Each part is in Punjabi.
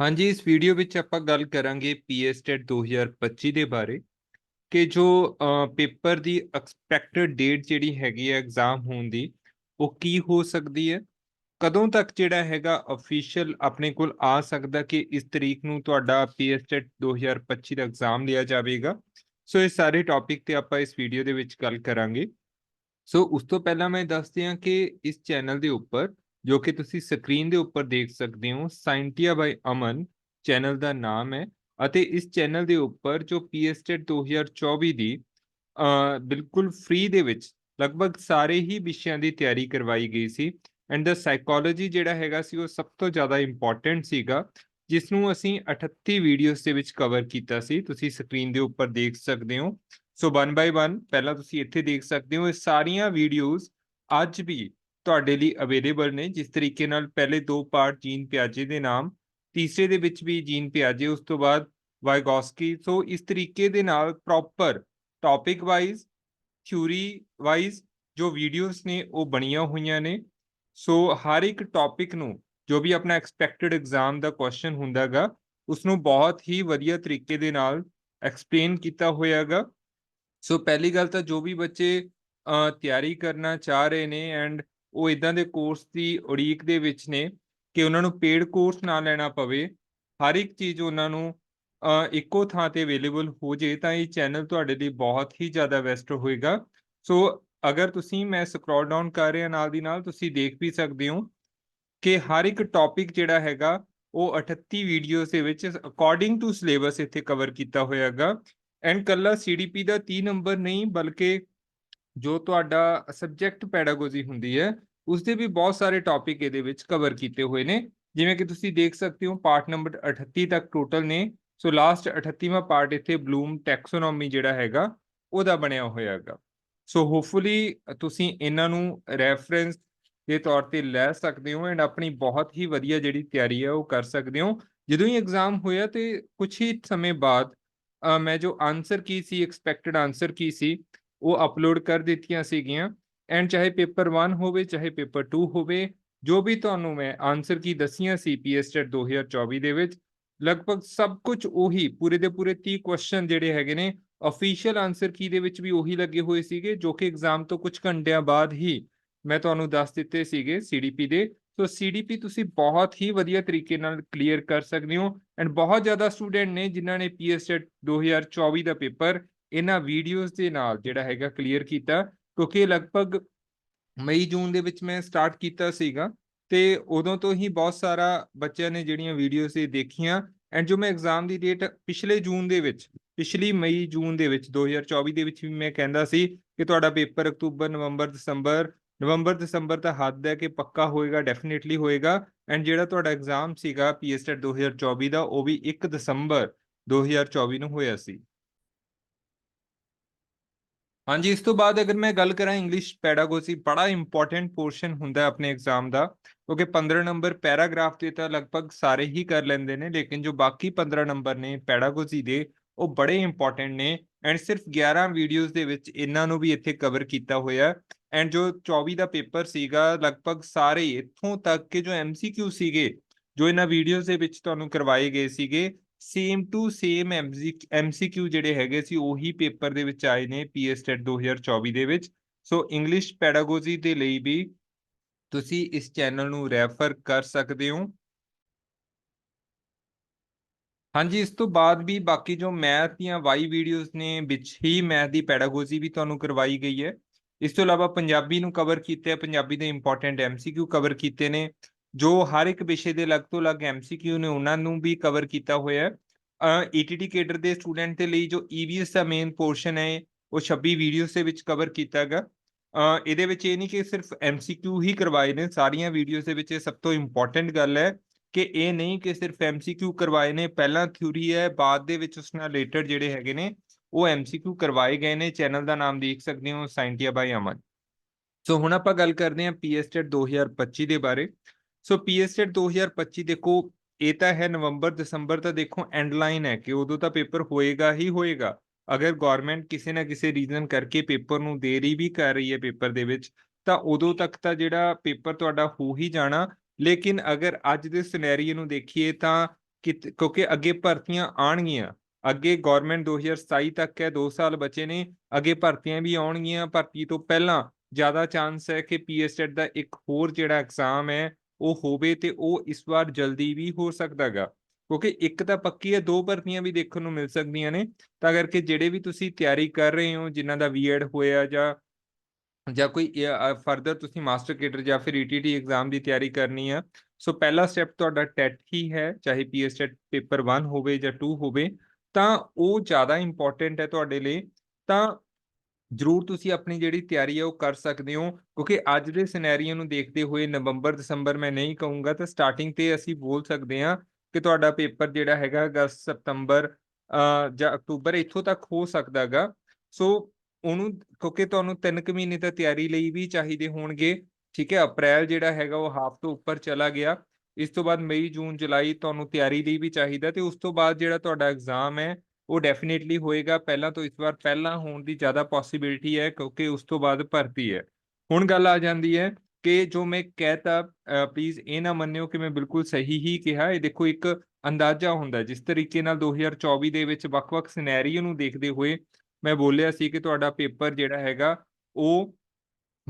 ਹਾਂਜੀ, ਇਸ ਵੀਡੀਓ ਵਿੱਚ ਆਪਾਂ ਗੱਲ ਕਰਾਂਗੇ ਪੀਐਸਟੈਟ 2025 ਦੇ ਬਾਰੇ ਕਿ ਜੋ ਪੇਪਰ ਦੀ ਐਕਸਪੈਕਟਡ ਡੇਟ ਜਿਹੜੀ ਹੈਗੀ ਹੈ ਐਗਜ਼ਾਮ ਹੋਣ ਦੀ, ਉਹ ਕੀ ਹੋ ਸਕਦੀ ਹੈ? ਕਦੋਂ ਤੱਕ ਜਿਹੜਾ ਹੈਗਾ ਅਫੀਸ਼ੀਅਲ ਆਪਣੇ ਕੋਲ ਆ ਸਕਦਾ ਕਿ ਇਸ ਤਰੀਕ ਨੂੰ ਤੁਹਾਡਾ ਪੀਐਸਟੈਟ 2025 ਦਾ ਐਗਜ਼ਾਮ ਲਿਆ ਜਾਵੇਗਾ? ਸੋ ਇਹ ਸਾਰੇ ਟੌਪਿਕ ਤੇ ਆਪਾਂ ਇਸ ਵੀਡੀਓ ਦੇ ਵਿੱਚ ਗੱਲ ਕਰਾਂਗੇ। ਸੋ ਉਸ ਤੋਂ ਪਹਿਲਾਂ ਮੈਂ ਦੱਸ ਦਿਆਂ ਕਿ ਇਸ ਚੈਨਲ ਦੇ ਉੱਪਰ ਜੋ ਕਿ ਤੁਸੀਂ ਸਕਰੀਨ ਦੇ ਉੱਪਰ ਦੇਖ ਸਕਦੇ ਹੋ, ਸਾਇੰਟੀਆ ਬਾਈ ਅਮਨ ਚੈਨਲ ਦਾ ਨਾਮ ਹੈ ਅਤੇ ਇਸ ਚੈਨਲ ਦੇ ਉੱਪਰ ਜੋ ਪੀਐਸਟੈਟ 2024 ਦੀ ਬਿਲਕੁਲ ਫ੍ਰੀ ਦੇ ਵਿੱਚ ਲਗਭਗ ਸਾਰੇ ਹੀ ਵਿਸ਼ਿਆਂ ਦੀ ਤਿਆਰੀ ਕਰਵਾਈ ਗਈ ਸੀ ਐਂਡ ਦਾ ਸਾਈਕੋਲੋਜੀ ਜਿਹੜਾ ਹੈਗਾ ਸੀ ਉਹ ਸਭ ਤੋਂ ਜ਼ਿਆਦਾ ਇੰਪੋਰਟੈਂਟ ਸੀਗਾ ਜਿਸ ਨੂੰ ਅਸੀਂ 38 ਵੀਡੀਓਜ਼ ਦੇ ਵਿੱਚ ਕਵਰ ਕੀਤਾ ਸੀ। ਤੁਸੀਂ ਸਕਰੀਨ ਦੇ ਉੱਪਰ ਦੇਖ ਸਕਦੇ ਹੋ। ਸੋ 1 ਬਾਈ 1 ਪਹਿਲਾਂ ਤੁਸੀਂ ਇੱਥੇ ਦੇਖ ਸਕਦੇ ਹੋ, ਇਹ ਸਾਰੀਆਂ ਵੀਡੀਓਜ਼ ਅੱਜ ਵੀ ਤੁਹਾਡੇ ਲਈ ਅਵੇਲੇਬਲ ਨੇ, ਜਿਸ ਤਰੀਕੇ ਨਾਲ ਪਹਿਲੇ ਦੋ ਪਾਰਟ ਜੀਨ ਪਿਆਜੇ ਦੇ ਨਾਮ, ਤੀਸਰੇ ਦੇ ਵਿੱਚ ਵੀ ਜੀਨ ਪਿਆਜੇ, ਉਸ ਤੋਂ ਬਾਅਦ ਵਾਈਗੋਸਕੀ ਸੋ ਇਸ ਤਰੀਕੇ ਦੇ ਨਾਲ proper topic wise theory wise ਜੋ ਵੀਡੀਓਜ਼ ਨੇ, ਉਹ ਬਣੀਆਂ ਹੋਈਆਂ ਨੇ। ਸੋ ਹਰ ਇੱਕ ਟੌਪਿਕ ਨੂੰ, ਜੋ ਵੀ ਆਪਣਾ ਐਕਸਪੈਕਟਡ ਐਗਜ਼ਾਮ ਦਾ ਕੁਐਸਚਨ ਹੁੰਦਾਗਾ ਉਸ ਨੂੰ ਬਹੁਤ ਹੀ ਵਧੀਆ ਤਰੀਕੇ ਦੇ ਨਾਲ ਐਕਸਪਲੇਨ ਕੀਤਾ ਹੋਇਆਗਾ ਸੋ ਪਹਿਲੀ ਗੱਲ ਤਾਂ ਜੋ ਵੀ ਬੱਚੇ ਤਿਆਰੀ ਕਰਨਾ ਚਾਹ ਰਹੇ ਨੇ ਐਂਡ ਉਹ ਇਦਾਂ ਦੇ ਕੋਰਸ ਦੀ ਉਡੀਕ ਦੇ ਵਿੱਚ ਨੇ ਕਿ ਉਹਨਾਂ ਨੂੰ ਪੇਡ ਕੋਰਸ ਨਾ ਲੈਣਾ ਪਵੇ। ਹਰ ਇੱਕ ਚੀਜ਼ ਉਹਨਾਂ ਨੂੰ ਇੱਕੋ ਥਾਂ ਤੇ ਅਵੇਲੇਬਲ ਹੋ ਜੇ ਤਾਂ ਇਹ ਚੈਨਲ ਤੁਹਾਡੇ ਲਈ ਬਹੁਤ ਹੀ ਜ਼ਿਆਦਾ ਬੈਸਟ ਹੋਏਗਾ। ਸੋ ਅਗਰ ਤੁਸੀਂ, ਮੈਂ ਸਕਰੋਲ ਡਾਊਨ ਕਰ ਰਿਹਾ ਨਾਲ ਦੀ ਨਾਲ, ਤੁਸੀਂ ਦੇਖ ਵੀ ਸਕਦੇ ਹੋ ਕਿ ਹਰ ਇੱਕ ਟੌਪਿਕ ਜਿਹੜਾ ਹੈਗਾ, ਉਹ 38 ਵੀਡੀਓਜ਼ ਦੇ ਵਿੱਚ ਅਕੋਰਡਿੰਗ ਟੂ ਸਿਲੇਬਸ ਇੱਥੇ ਕਵਰ ਕੀਤਾ ਹੋਇਆਗਾ ਐਂਡ ਕੱਲਾ ਸੀਡੀਪੀ ਦਾ 30 ਨੰਬਰ ਨਹੀਂ, ਬਲਕਿ ਜੋ ਤੁਹਾਡਾ ਸਬਜੈਕਟ ਪੈਡਾਗੋਜੀ ਹੁੰਦੀ ਹੈ ਉਸ ਦੇ ਵੀ ਬਹੁਤ ਸਾਰੇ ਟੌਪਿਕ ਇਹਦੇ ਵਿੱਚ ਕਵਰ ਕੀਤੇ ਹੋਏ ਨੇ। ਜਿਵੇਂ ਕਿ ਤੁਸੀਂ ਦੇਖ ਸਕਦੇ ਹੋ ਪਾਰਟ ਨੰਬਰ 38 ਤੱਕ ਟੋਟਲ ਨੇ। ਸੋ ਲਾਸਟ 38ਵਾਂ ਪਾਰਟ ਇੱਥੇ ਬਲੂਮ ਟੈਕਸੋਨੋਮੀ ਜਿਹੜਾ ਹੈਗਾ, ਉਹਦਾ ਬਣਿਆ ਹੋਇਆ ਹੈਗਾ। ਸੋ ਹੋਪਫੁਲੀ ਤੁਸੀਂ ਇਹਨਾਂ ਨੂੰ ਰੈਫਰੈਂਸ ਦੇ ਤੌਰ ਤੇ ਲੈ ਸਕਦੇ ਹੋ ਐਂਡ ਆਪਣੀ ਬਹੁਤ ਹੀ ਵਧੀਆ ਜਿਹੜੀ ਤਿਆਰੀ ਹੈ ਉਹ ਕਰ ਸਕਦੇ ਹੋ। ਜਦੋਂ ਹੀ ਐਗਜ਼ਾਮ ਹੋਇਆ ਤੇ ਕੁਝ ਹੀ ਸਮੇਂ ਬਾਅਦ ਮੈਂ ਜੋ ਆਨਸਰ ਕੀ ਸੀ ਐਕਸਪੈਕਟਡ ਆਨਸਰ ਕੀ ਸੀ ਉਹ ਅਪਲੋਡ ਕਰ ਦਿੱਤੀਆਂ ਸੀਗੀਆਂ। ਐਂਡ ਚਾਹੇ ਪੇਪਰ 1 ਹੋਵੇ, ਚਾਹੇ ਪੇਪਰ 2 ਹੋਵੇ, ਜੋ ਵੀ ਤੁਹਾਨੂੰ ਮੈਂ ਆਨਸਰ ਕੀ ਦਸੀਆਂ ਸੀ ਪੀਐਸਟੈਟ 2024 ਦੇ ਵਿੱਚ, ਲਗਭਗ ਸਭ ਕੁਝ ਉਹੀ, ਪੂਰੇ ਦੇ ਪੂਰੇ 30 ਕੁਐਸਚਨ ਜਿਹੜੇ ਹੈਗੇ ਨੇ ਅਫੀਸ਼ੀਅਲ ਆਨਸਰ ਕੀ ਦੇ ਵਿੱਚ ਵੀ ਉਹੀ ਲੱਗੇ ਹੋਏ ਸੀਗੇ, ਜੋ ਕਿ ਐਗਜ਼ਾਮ ਤੋਂ ਕੁਝ ਘੰਟਿਆਂ ਬਾਅਦ ਹੀ ਮੈਂ ਤੁਹਾਨੂੰ ਦੱਸ ਦਿੱਤੇ ਸੀਗੇ ਸੀਡੀਪੀ ਦੇ। ਸੋ ਸੀਡੀਪੀ ਤੁਸੀਂ ਬਹੁਤ ਹੀ ਵਧੀਆ ਤਰੀਕੇ ਨਾਲ ਕਲੀਅਰ ਕਰ ਸਕਦੇ ਹੋ। ਐਂਡ ਬਹੁਤ ਜ਼ਿਆਦਾ ਸਟੂਡੈਂਟ ਨੇ ਜਿਨ੍ਹਾਂ ਨੇ ਪੀਐਸਟੈਟ 2024 ਦਾ ਪੇਪਰ ਇਹਨਾਂ ਵੀਡੀਓਜ਼ ਦੇ ਨਾਲ ਜਿਹੜਾ ਹੈਗਾ ਕਲੀਅਰ ਕੀਤਾ, ਕਿਉਂਕਿ ਲਗਭਗ ਮਈ, ਜੂਨ ਦੇ ਵਿੱਚ ਮੈਂ ਸਟਾਰਟ ਕੀਤਾ ਸੀਗਾ ਤੇ ਉਦੋਂ ਤੋਂ ਹੀ ਬਹੁਤ ਸਾਰਾ ਬੱਚਿਆਂ ਨੇ ਜਿਹੜੀਆਂ ਵੀਡੀਓਜ਼ ਇਹ ਦੇਖੀਆਂ ਐਂਡ ਜੋ ਮੈਂ ਐਗਜ਼ਾਮ ਦੀ ਡੇਟ ਪਿਛਲੇ ਜੂਨ ਦੇ ਵਿੱਚ, ਪਿਛਲੀ ਮਈ, ਜੂਨ ਦੇ ਵਿੱਚ 2024 ਦੇ ਵਿੱਚ ਵੀ ਮੈਂ ਕਹਿੰਦਾ ਸੀ ਕਿ ਤੁਹਾਡਾ ਪੇਪਰ ਅਕਤੂਬਰ, ਨਵੰਬਰ, ਦਸੰਬਰ ਨਵੰਬਰ, ਦਸੰਬਰ ਤਾਂ ਹੱਦ ਹੈ ਕਿ ਪੱਕਾ ਹੋਏਗਾ ਡੈਫੀਨਿਟਲੀ ਹੋਏਗਾ ਐਂਡ ਜਿਹੜਾ ਤੁਹਾਡਾ ਐਗਜ਼ਾਮ ਸੀਗਾ ਪੀਐਸਟੈਟ 2024 ਦਾ ਉਹ ਵੀ 1 ਦਸੰਬਰ 2024 ਨੂੰ ਹੋਇਆ ਸੀ। ਹਾਂਜੀ, ਇਸ ਤੋਂ ਬਾਅਦ ਅਗਰ ਮੈਂ ਗੱਲ ਕਰਾਂ ਇੰਗਲਿਸ਼ ਪੈਡਾਗੋਜੀ ਬੜਾ ਇੰਪੋਰਟੈਂਟ ਪੋਰਸ਼ਨ ਹੁੰਦਾ ਆਪਣੇ ਐਗਜ਼ਾਮ ਦਾ, ਕਿਉਂਕਿ 15 ਨੰਬਰ ਪੈਰਾਗ੍ਰਾਫ ਦੇ ਤਾਂ ਲਗਭਗ ਸਾਰੇ ਹੀ ਕਰ ਲੈਂਦੇ ਨੇ, ਲੇਕਿਨ ਜੋ ਬਾਕੀ 15 ਨੰਬਰ ਨੇ ਪੈਡਾਗੋਜੀ ਦੇ, ਉਹ ਬੜੇ ਇੰਪੋਰਟੈਂਟ ਨੇ ਐਂਡ ਸਿਰਫ 11 ਵੀਡੀਓਜ਼ ਦੇ ਵਿੱਚ ਇਹਨਾਂ ਨੂੰ ਵੀ ਇੱਥੇ ਕਵਰ ਕੀਤਾ ਹੋਇਆ ਐਂਡ ਜੋ 24 ਦਾ ਪੇਪਰ ਸੀਗਾ, ਲਗਭਗ ਸਾਰੇ ਇੱਥੋਂ ਤੱਕ ਕਿ ਜੋ ਐਮਸੀਕਿਊ ਸੀਗੇ, ਜੋ ਇਹਨਾਂ ਵੀਡੀਓਜ਼ ਦੇ ਵਿੱਚ ਤੁਹਾਨੂੰ ਕਰਵਾਏ ਗਏ ਸੀਗੇ ਸੇਮ ਟੂ ਸੇਮ ਐਮਸੀਕਿਊ ਜਿਹੜੇ ਹੈਗੇ ਸੀ, ਉਹੀ ਪੇਪਰ ਦੇ ਵਿੱਚ ਆਏ ਨੇ ਪੀਐਸਟੈਟ 2024 ਦੇ ਵਿੱਚ। ਸੋ ਇੰਗਲਿਸ਼ ਪੈਡਾਗੋਜੀ ਦੇ ਲਈ ਵੀ ਤੁਸੀਂ ਇਸ ਚੈਨਲ ਨੂੰ ਰੈਫਰ ਕਰ ਸਕਦੇ ਹੋ। ਹਾਂਜੀ, ਇਸ ਤੋਂ ਬਾਅਦ ਵੀ ਬਾਕੀ ਜੋ ਮੈਥ ਦੀਆਂ ਵਾਈ ਵੀਡੀਓਜ਼ ਨੇ, ਵਿੱਚ ਹੀ ਮੈਥ ਦੀ ਪੈਡਾਗੋਜੀ ਵੀ ਤੁਹਾਨੂੰ ਕਰਵਾਈ ਗਈ ਹੈ। ਇਸ ਤੋਂ ਇਲਾਵਾ ਪੰਜਾਬੀ ਨੂੰ ਕਵਰ ਕੀਤਾ ਹੈ ਪੰਜਾਬੀ ਦੇ ਇੰਪੋਰਟੈਂਟ ਐਮਸੀਕਿਊ ਕਵਰ ਕੀਤੇ ਨੇ। ਜੋ ਹਰ ਇੱਕ ਵਿਸ਼ੇ ਦੇ ਲੱਗ ਤੋਂ ਲੱਗ ਐਮਸੀਕਿਊ ਨੇ ਉਹਨਾਂ ਨੂੰ ਵੀ ਕਵਰ ਕੀਤਾ ਹੋਇਆ ਹੈ। ਈਟੀਟੀ ਕੇਡਰ ਦੇ ਸਟੂਡੈਂਟ ਦੇ ਲਈ ਜੋ ਈਵੀਐਸ ਦਾ ਮੇਨ ਪੋਰਸ਼ਨ ਹੈ, ਉਹ 26 ਵੀਡੀਓਜ਼ ਦੇ ਵਿੱਚ ਕਵਰ ਕੀਤਾ ਹੈਗਾ। ਇਹਦੇ ਵਿੱਚ ਇਹ ਨਹੀਂ ਕਿ ਸਿਰਫ ਐਮਸੀਕਿਊ ਹੀ ਕਰਵਾਏ ਨੇ, ਸਾਰੀਆਂ ਵੀਡੀਓਜ਼ ਦੇ ਵਿੱਚ ਇਹ ਸਭ ਤੋਂ ਇੰਪੋਰਟੈਂਟ ਗੱਲ ਹੈ ਕਿ ਇਹ ਨਹੀਂ ਕਿ ਸਿਰਫ ਐਮਸੀਕਿਊ ਕਰਵਾਏ ਨੇ, ਪਹਿਲਾਂ ਥਿਊਰੀ ਹੈ, ਬਾਅਦ ਦੇ ਵਿੱਚ ਉਸ ਨਾਲ ਰਿਲੇਟਡ ਜਿਹੜੇ ਹੈਗੇ ਨੇ, ਉਹ ਐਮਸੀਕਿਊ ਕਰਵਾਏ ਗਏ ਨੇ ਚੈਨਲ ਦਾ ਨਾਮ ਦੇਖ ਸਕਦੇ ਹੋ ਸਾਇੰਟੀਆ ਬਾਈ ਅਮਨ ਸੋ ਹੁਣ ਆਪਾਂ ਗੱਲ ਕਰਦੇ ਹਾਂ ਪੀਐਸਟੈਟ 2025 ਦੇ ਬਾਰੇ। ਸੋ ਪੀਐਸਟੈਟ 2025 ਦੇਖੋ, ਇਹ ਤਾਂ ਹੈ ਨਵੰਬਰ, ਦਸੰਬਰ ਤਾਂ ਦੇਖੋ ਐਂਡ ਲਾਈਨ ਹੈ ਕਿ ਉਦੋਂ ਤਾਂ ਪੇਪਰ ਹੋਏਗਾ ਹੀ ਹੋਏਗਾ। ਅਗਰ ਗਵਰਨਮੈਂਟ ਕਿਸੇ ਨਾ ਕਿਸੇ ਰੀਜ਼ਨ ਕਰਕੇ ਪੇਪਰ ਨੂੰ ਦੇਰੀ ਵੀ ਕਰ ਰਹੀ ਹੈ ਪੇਪਰ ਦੇ ਵਿੱਚ, ਤਾਂ ਉਦੋਂ ਤੱਕ ਤਾਂ ਜਿਹੜਾ ਪੇਪਰ ਤੁਹਾਡਾ ਹੋ ਹੀ ਜਾਣਾ। ਲੇਕਿਨ ਅਗਰ ਅੱਜ ਦੇ ਸਿਨੈਰੀਓ ਨੂੰ ਦੇਖੀਏ ਤਾਂ ਕਿਤ, ਕਿਉਂਕਿ ਅੱਗੇ ਭਰਤੀਆਂ ਆਉਣਗੀਆਂ। ਅੱਗੇ ਗਵਰਨਮੈਂਟ 2027 ਤੱਕ ਹੈ 2 ਸਾਲ ਬਚੇ ਨੇ। ਅੱਗੇ ਭਰਤੀਆਂ ਵੀ ਆਉਣਗੀਆਂ ਭਰਤੀ ਤੋਂ ਪਹਿਲਾਂ। ਜ਼ਿਆਦਾ ਚਾਂਸ ਹੈ ਕਿ ਪੀਐਸਟੈਟ ਦਾ ਇੱਕ ਹੋਰ ਜਿਹੜਾ ਐਗਜ਼ਾਮ ਹੈ ਉਹ ਹੋਵੇ ਤੇ ਉਹ ਇਸ ਵਾਰ ਜਲਦੀ ਵੀ ਹੋ ਸਕਦਾਗਾ। ਕਿਉਂਕਿ ਇੱਕ ਤਾਂ ਪੱਕੀ ਹੈ, ਦੋ ਭਰਤੀਆਂ ਵੀ ਦੇਖਣ ਨੂੰ ਮਿਲ ਸਕਦੀਆਂ ਨੇ। ਤਾਂ ਕਰਕੇ ਜਿਹੜੇ ਵੀ ਤੁਸੀਂ ਤਿਆਰੀ ਕਰ ਰਹੇ ਹੋ, ਜਿਨ੍ਹਾਂ ਦਾ ਬੀਐਡ ਹੋਇਆ ਜਾਂ ਜਾਂ ਕੋਈ ਫਰਦਰ ਤੁਸੀਂ ਮਾਸਟਰ ਕੇਡਰ ਜਾਂ ਫਿਰ ਈਟੀਟੀ ਐਗਜ਼ਾਮ ਦੀ ਤਿਆਰੀ ਕਰਨੀ ਆ, ਸੋ ਪਹਿਲਾ ਸਟੈਪ ਤੁਹਾਡਾ ਟੈਟ ਹੀ ਹੈ, ਚਾਹੇ ਪੀਐਸਟੈਟ ਪੇਪਰ 1 ਹੋਵੇ ਜਾਂ 2 ਹੋਵੇ, ਤਾਂ ਉਹ ਜ਼ਿਆਦਾ ਇੰਪੋਰਟੈਂਟ ਹੈ ਤੁਹਾਡੇ ਲਈ। ਤਾਂ ਜ਼ਰੂਰ ਤੁਸੀਂ ਆਪਣੀ ਜਿਹੜੀ ਤਿਆਰੀ ਹੈ ਉਹ ਕਰ ਸਕਦੇ ਹੋ, ਕਿਉਂਕਿ ਅੱਜ ਦੇ ਸਿਨੈਰੀਓ ਨੂੰ ਦੇਖਦੇ ਹੋਏ ਨਵੰਬਰ, ਦਸੰਬਰ ਮੈਂ ਨਹੀਂ ਕਹੂੰਗਾ, ਤਾਂ ਸਟਾਰਟਿੰਗ ਤੇ ਅਸੀਂ ਬੋਲ ਸਕਦੇ ਹਾਂ ਕਿ ਤੁਹਾਡਾ ਪੇਪਰ ਜਿਹੜਾ ਹੈਗਾ ਅਗਸਤ, ਸਤੰਬਰ ਜਾਂ ਅਕਤੂਬਰ ਇੱਥੋਂ ਤੱਕ ਹੋ ਸਕਦਾਗਾ ਸੋ ਉਹਨੂੰ, ਕਿਉਂਕਿ ਤੁਹਾਨੂੰ 3 ਕੁ ਮਹੀਨੇ ਤਾਂ ਤਿਆਰੀ ਲਈ ਵੀ ਚਾਹੀਦੇ ਹੋਣਗੇ, ਠੀਕ ਹੈ, ਅਪ੍ਰੈਲ ਜਿਹੜਾ ਹੈਗਾ ਉਹ ਹਾਫ ਤੋਂ ਉੱਪਰ ਚਲਾ ਗਿਆ। ਇਸ ਤੋਂ ਬਾਅਦ ਮਈ, ਜੂਨ, ਜੁਲਾਈ ਤੁਹਾਨੂੰ ਤਿਆਰੀ ਲਈ ਵੀ ਚਾਹੀਦਾ ਤੇ ਉਸ ਤੋਂ ਬਾਅਦ ਜਿਹੜਾ ਤੁਹਾਡਾ ਐਗਜ਼ਾਮ ਹੈ ਉਹ ਡੈਫੀਨਿਟਲੀ ਹੋਏਗਾ। ਪਹਿਲਾਂ ਤੋਂ ਇਸ ਵਾਰ ਪਹਿਲਾਂ ਹੋਣ ਦੀ ਜ਼ਿਆਦਾ ਪੋਸਿਬਿਲਿਟੀ ਹੈ, ਕਿਉਂਕਿ ਉਸ ਤੋਂ ਬਾਅਦ ਭਰਤੀ ਹੈ। ਹੁਣ ਗੱਲ ਆ ਜਾਂਦੀ ਹੈ ਕਿ ਜੋ ਮੈਂ ਕਹਿਤਾ ਪਲੀਜ਼ ਇਹ ਨਾ ਮੰਨਿਓ ਕਿ ਮੈਂ ਬਿਲਕੁਲ ਸਹੀ ਹੀ ਕਿਹਾ। ਇਹ ਦੇਖੋ ਇੱਕ ਅੰਦਾਜ਼ਾ ਹੁੰਦਾ ਜਿਸ ਤਰੀਕੇ ਨਾਲ 2024 ਦੇ ਵਿੱਚ ਵੱਖ-ਵੱਖ ਸਿਨੈਰੀਓ ਨੂੰ ਦੇਖਦੇ ਹੋਏ ਮੈਂ ਬੋਲਿਆ ਸੀ ਕਿ ਤੁਹਾਡਾ ਪੇਪਰ ਜਿਹੜਾ ਹੈਗਾ, ਉਹ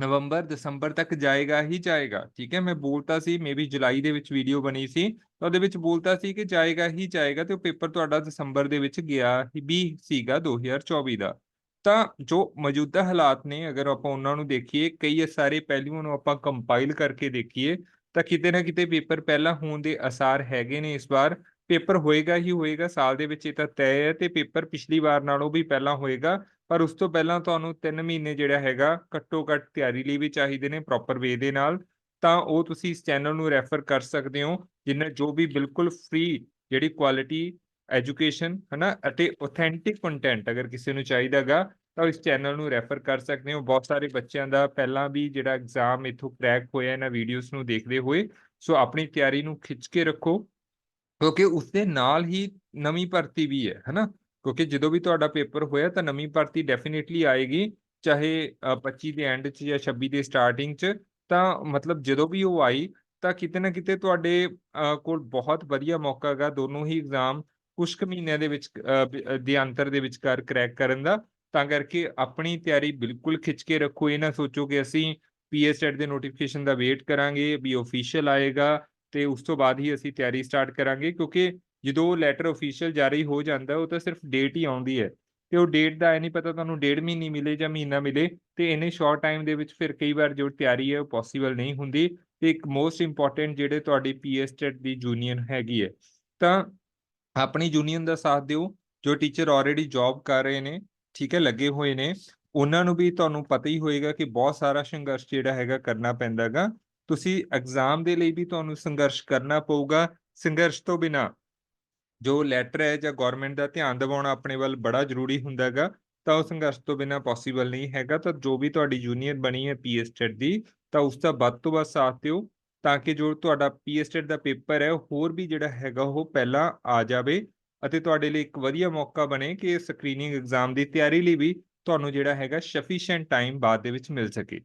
ਨਵੰਬਰ, ਦਸੰਬਰ ਤੱਕ ਜਾਏਗਾ ਹੀ ਜਾਏਗਾ, ਠੀਕ ਹੈ? ਮੈਂ ਬੋਲਤਾ ਸੀ ਮੇਬੀ ਜੁਲਾਈ ਦੇ ਵਿੱਚ ਵੀਡੀਓ ਬਣੀ ਸੀ, ਤਾਂ ਉਹਦੇ ਵਿੱਚ ਬੋਲਤਾ ਸੀ ਕਿ ਜਾਏਗਾ ਹੀ ਜਾਏਗਾ ਤੇ ਉਹ ਪੇਪਰ ਤੁਹਾਡਾ ਦਸੰਬਰ ਦੇ ਵਿੱਚ ਗਿਆ ਵੀ ਸੀਗਾ 2024 ਦਾ। ਤਾਂ ਜੋ ਮੌਜੂਦਾ ਹਾਲਾਤ ਨੇ, ਅਗਰ ਆਪਾਂ ਉਹਨਾਂ ਨੂੰ ਦੇਖੀਏ, ਕਈ ਸਾਰੇ ਪਹਿਲੂਆਂ ਨੂੰ ਆਪਾਂ ਕੰਪਾਈਲ ਕਰਕੇ ਦੇਖੀਏ, ਤਾਂ ਕਿਤੇ ਨਾ ਕਿਤੇ ਪੇਪਰ ਪਹਿਲਾਂ ਹੋਣ ਦੇ ਅਸਾਰ ਹੈਗੇ ਨੇ ਇਸ ਵਾਰ। ਪੇਪਰ ਹੋਏਗਾ ਹੀ ਹੋਏਗਾ, ਸਾਲ ਦੇ ਵਿੱਚ ਇਹ ਤਾਂ ਤੈਅ ਹੈ ਤੇ ਪੇਪਰ ਪਿਛਲੀ ਵਾਰ ਨਾਲੋਂ ਵੀ ਪਹਿਲਾਂ ਹੋਏਗਾ ਪਰ ਉਸ ਤੋਂ ਪਹਿਲਾਂ ਤੁਹਾਨੂੰ 3 ਮਹੀਨੇ ਜਿਹੜਾ ਹੈਗਾ, ਘੱਟੋ ਘੱਟ ਤਿਆਰੀ ਲਈ ਵੀ ਚਾਹੀਦੇ ਨੇ ਪ੍ਰੋਪਰ ਵੇ ਦੇ ਨਾਲ, ਤਾਂ ਉਹ ਤੁਸੀਂ ਇਸ ਚੈਨਲ ਨੂੰ ਰੈਫਰ ਕਰ ਸਕਦੇ ਹੋ, ਜਿੰਨਾ ਜੋ ਵੀ ਬਿਲਕੁਲ ਫ੍ਰੀ ਜਿਹੜੀ ਕੁਆਲਿਟੀ ਐਜੂਕੇਸ਼ਨ ਹਨਾ, ਅਤੇ ਆਥੈਂਟਿਕ ਕੰਟੈਂਟ ਅਗਰ ਕਿਸੇ ਨੂੰ ਚਾਹੀਦਾਗਾ ਤਾਂ ਇਸ ਚੈਨਲ ਨੂੰ ਰੈਫਰ ਕਰ ਸਕਦੇ ਹੋ। ਬਹੁਤ ਸਾਰੇ ਬੱਚਿਆਂ ਦਾ ਪਹਿਲਾਂ ਵੀ ਜਿਹੜਾ ਐਗਜ਼ਾਮ ਇਥੋਂ ਕ੍ਰੈਕ ਹੋਇਆ, ਇਹਨਾਂ ਵੀਡੀਓਜ਼ ਨੂੰ ਦੇਖਦੇ ਹੋਏ, ਸੋ ਆਪਣੀ ਤਿਆਰੀ ਨੂੰ ਖਿੱਚ ਕੇ ਰੱਖੋ, ਕਿਉਂਕਿ ਉਸ ਦੇ ਨਾਲ ਹੀ ਨਵੀਂ ਭਰਤੀ ਵੀ ਹੈ, ਹਨਾ। ਕਿਉਂਕਿ ਜਦੋਂ ਵੀ ਤੁਹਾਡਾ ਪੇਪਰ ਹੋਇਆ ਤਾਂ ਨਵੀਂ ਭਰਤੀ ਡੈਫੀਨਿਟਲੀ ਆਏਗੀ, ਚਾਹੇ 25 ਦੇ ਐਂਡ 'ਚ ਜਾਂ 26 ਦੇ ਸਟਾਰਟਿੰਗ 'ਚ, ਤਾਂ ਮਤਲਬ ਜਦੋਂ ਵੀ ਉਹ ਆਈ, ਤਾਂ ਕਿਤੇ ਨਾ ਕਿਤੇ ਤੁਹਾਡੇ ਕੋਲ ਬਹੁਤ ਵਧੀਆ ਮੌਕਾ ਹੈਗਾ ਦੋਨੋਂ ਹੀ ਐਗਜ਼ਾਮ ਕੁਝ ਕੁ ਮਹੀਨਿਆਂ ਦੇ ਵਿੱਚ ਦੇ ਅੰਤਰ ਦੇ ਵਿਚਕਾਰ ਕਰੈਕ ਕਰਨ ਦਾ। ਤਾਂ ਕਰਕੇ ਆਪਣੀ ਤਿਆਰੀ ਬਿਲਕੁਲ ਖਿੱਚ ਕੇ ਰੱਖੋ, ਇਹ ਨਾ ਸੋਚੋ ਕਿ ਅਸੀਂ ਪੀਐਸਟੈਟ ਦੇ ਨੋਟੀਫਿਕੇਸ਼ਨ ਦਾ ਵੇਟ ਕਰਾਂਗੇ ਵੀ ਅਫੀਸ਼ੀਅਲ ਆਏਗਾ ਤੇ ਉਸ ਤੋਂ ਬਾਅਦ ਹੀ ਅਸੀਂ ਤਿਆਰੀ ਸਟਾਰਟ ਕਰਾਂਗੇ, ਕਿਉਂਕਿ ਜਦੋਂ ਲੈਟਰ ਅਫੀਸ਼ੀਅਲ ਜਾਰੀ ਹੋ ਜਾਂਦਾ, ਉਹ ਤਾਂ ਸਿਰਫ ਡੇਟ ਹੀ ਆਉਂਦੀ ਹੈ। ਤੇ ਉਹ ਡੇਟ ਦਾ ਇਹ ਨਹੀਂ ਪਤਾ ਤੁਹਾਨੂੰ ਡੇਢ ਮਹੀਨੇ ਮਿਲੇ ਜਾਂ ਮਹੀਨਾ ਮਿਲੇ, ਤੇ ਇਨੇ ਸ਼ਾਰਟ ਟਾਈਮ ਦੇ ਵਿੱਚ ਫਿਰ ਕਈ ਵਾਰ ਜੋ ਤਿਆਰੀ ਹੈ ਉਹ ਪੋਸੀਬਲ ਨਹੀਂ ਹੁੰਦੀ। ਤੇ ਇੱਕ ਮੋਸਟ ਇੰਪੋਰਟੈਂਟ ਜਿਹੜੇ ਤੁਹਾਡੀ ਪੀਐਸਟੈਟ ਦੀ ਯੂਨੀਅਨ ਹੈਗੀ ਹੈ, ਤਾਂ ਆਪਣੀ ਯੂਨੀਅਨ ਦਾ ਸਾਥ ਦਿਓ, ਜੋ ਟੀਚਰ ਆਲਰੇਡੀ ਜੌਬ ਕਰ ਰਹੇ ਨੇ, ਠੀਕ ਹੈ, ਲੱਗੇ ਹੋਏ ਨੇ। ਉਹਨਾਂ ਨੂੰ ਵੀ ਤੁਹਾਨੂੰ ਪਤਾ ਹੀ ਹੋਏਗਾ ਕਿ ਬਹੁਤ ਸਾਰਾ ਸੰਘਰਸ਼ ਜਿਹੜਾ ਹੈਗਾ ਕਰਨਾ ਪੈਂਦਾਗਾ। ਤੁਸੀਂ ਐਗਜ਼ਾਮ ਦੇ ਲਈ ਵੀ ਤੁਹਾਨੂੰ ਸੰਘਰਸ਼ ਕਰਨਾ ਪਊਗਾ, ਸੰਘਰਸ਼ ਤੋਂ ਬਿਨਾ। ਜੋ ਲੈਟਰ ਹੈ ਜਾਂ ਗਵਰਨਮੈਂਟ ਦਾ ਧਿਆਨ ਦਿਵਾਉਣਾ ਆਪਣੇ ਵੱਲ ਬੜਾ ਜ਼ਰੂਰੀ ਹੁੰਦਾ ਹੁੰਦਾਗਾ ਤਾਂ ਉਹ ਸੰਘਰਸ਼ ਤੋਂ ਬਿਨਾ ਪੋਸੀਬਲ ਨਹੀਂ ਹੈਗਾ, ਤਾਂ ਜੋ ਵੀ ਤੁਹਾਡੀ ਯੂਨੀਅਨ ਬਣੀ ਹੈ ਪੀਐਸਟੈਟ ਦੀ, ਤਾਂ ਉਸ ਦਾ ਵੱਧ ਤੋਂ ਵੱਧ ਸਾਥ ਦਿਓ, ਤਾਂ ਕਿ ਜੋ ਤੁਹਾਡਾ ਪੀਐਸਟੈਟ ਦਾ ਪੇਪਰ ਹੈ, ਹੋਰ ਵੀ ਜਿਹੜਾ ਹੈਗਾ ਉਹ ਪਹਿਲਾਂ ਆ ਜਾਵੇ ਅਤੇ ਤੁਹਾਡੇ ਲਈ ਇੱਕ ਵਧੀਆ ਮੌਕਾ ਬਣੇ ਕਿ ਸਕਰੀਨਿੰਗ ਐਗਜ਼ਾਮ ਦੀ ਤਿਆਰੀ ਲਈ ਵੀ ਤੁਹਾਨੂੰ ਜਿਹੜਾ ਹੈਗਾ ਸਫੀਸ਼ੀਐਂਟ ਟਾਈਮ ਬਾਅਦ ਦੇ ਵਿੱਚ ਮਿਲ ਸਕੇ।